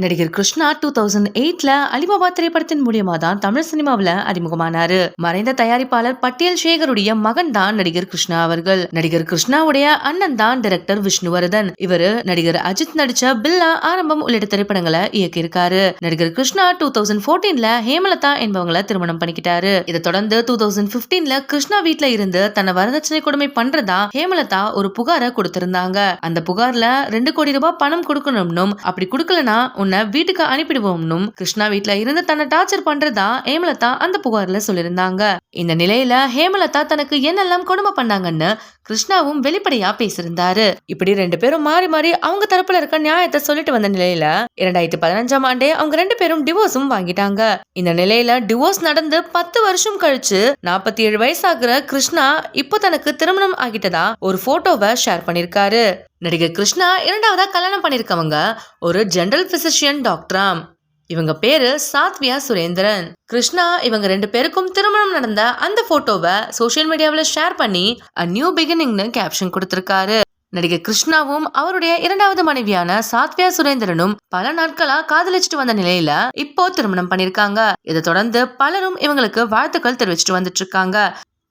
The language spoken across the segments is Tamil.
நடிகர் கிருஷ்ணா டூ தௌசண்ட் எயிட்ல அலிபாபா திரைப்படத்தின் மூலியமா தான் தமிழ் சினிமாவில் அறிமுகமானாரு. மறைந்த தயாரிப்பாளர் பட்டியல் சேகருடைய மகன் தான் நடிகர் கிருஷ்ணா அவர்கள். நடிகர் கிருஷ்ணாவுடைய அண்ணன் தான் டைரக்டர் விஷ்ணுவர்தன். இவரு நடிகர் அஜித் நடிச்ச பில்லா ஆரம்பம் உள்ளிட்ட திரைப்படங்களை இயக்கியிருக்காரு. நடிகர் கிருஷ்ணா டூ தௌசண்ட் போர்டீன்ல ஹேமலதா என்பவங்களை திருமணம் பண்ணிக்கிட்டாரு. இதை தொடர்ந்து டூ தௌசண்ட் பிப்டீன்ல கிருஷ்ணா வீட்ல இருந்து தன்னை வரதட்சணை கொடுமை பண்றதா ஹேமலதா ஒரு புகாரை கொடுத்திருந்தாங்க. அந்த புகார்ல ரெண்டு கோடி ரூபாய் பணம் கொடுக்கணும்னும் அப்படி கொடுக்கலனா உன்னை வீட்டுக்கு அனுப்பிடுவோம்னும் கிருஷ்ணா வீட்டுல இருந்து தன்னை டார்ச்சர் பண்றதா ஹேமலதா அந்த புகார்ல சொல்லியிருந்தாங்க. இந்த நிலையில ஹேமலதா தனக்கு என்னெல்லாம் கொடுமை பண்ணாங்கன்னு கிருஷ்ணாவும் வெளிப்படையா பேசியிருந்தாரு. இப்படி ரெண்டு பேரும் மாறி மாறி அவங்க தரப்புல இருக்க நியாயத்தை சொல்லிட்டு வந்த நிலையில இரண்டாயிரத்தி பதினஞ்சாம் ஆண்டே அவங்க ரெண்டு பேரும் டிவோர்ஸும் வாங்கிட்டாங்க. இந்த நிலையில டிவோர்ஸ் நடந்து பத்து வருஷம் கழிச்சு நாற்பத்தி ஏழு வயசாகிற கிருஷ்ணா இப்போ தனக்கு திருமணம் ஆகிட்டதா ஒரு போட்டோவை ஷேர் பண்ணிருக்காரு நடிகர் கிருஷ்ணா இரண்டாவதா கல்யாணம் பண்ணிருக்கவங்க ஒரு ஜெனரல் பிசிஷியன் டாக்டராம் இவங்க பேரு சாத்வியா சுரேந்திரன். கிருஷ்ணா இவங்க ரெண்டு பேருக்கும் திருமணம் நடந்த அந்த போட்டோவை சோஷியல் மீடியாவில் ஷேர் பண்ணி அ நியூ பிகினிங்னு கேப்ஷன் கொடுத்திருக்காரு. நடிகர் கிருஷ்ணாவும் அவருடைய இரண்டாவது மனைவியான சாத்வியா சுரேந்திரனும் பல நாட்களா காதலிச்சுட்டு வந்த நிலையில இப்போ திருமணம் பண்ணிருக்காங்க இதை தொடர்ந்து பலரும் இவங்களுக்கு வாழ்த்துக்கள் தெரிவிச்சுட்டு வந்துட்டு இருக்காங்க.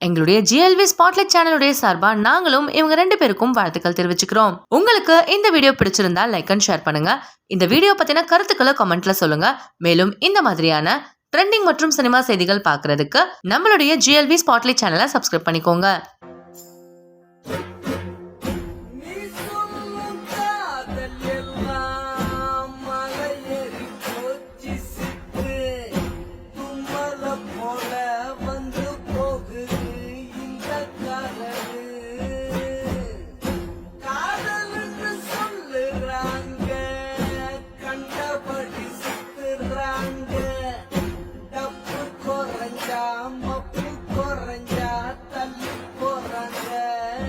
எங்களுடைய ஜிஎல்வி ஸ்பாட்லைட் சேனலுடைய சார்பாக நாங்களும் இவங்க ரெண்டு பேருக்கும் வாழ்த்துக்கள் தெரிவிச்சுக்கிறோம். உங்களுக்கு இந்த வீடியோ பிடிச்சிருந்தா லைக் அண்ட் ஷேர் பண்ணுங்க. இந்த வீடியோ பத்தின கருத்துக்களை கமெண்ட்ல சொல்லுங்க. மேலும் இந்த மாதிரியான ட்ரெண்டிங் மற்றும் சினிமா செய்திகள் பார்க்கறதுக்கு நம்மளுடைய ஜிஎல்வி ஸ்பாட்லைட் சேனலை சப்ஸ்கிரைப் பண்ணிக்கோங்க. Oh.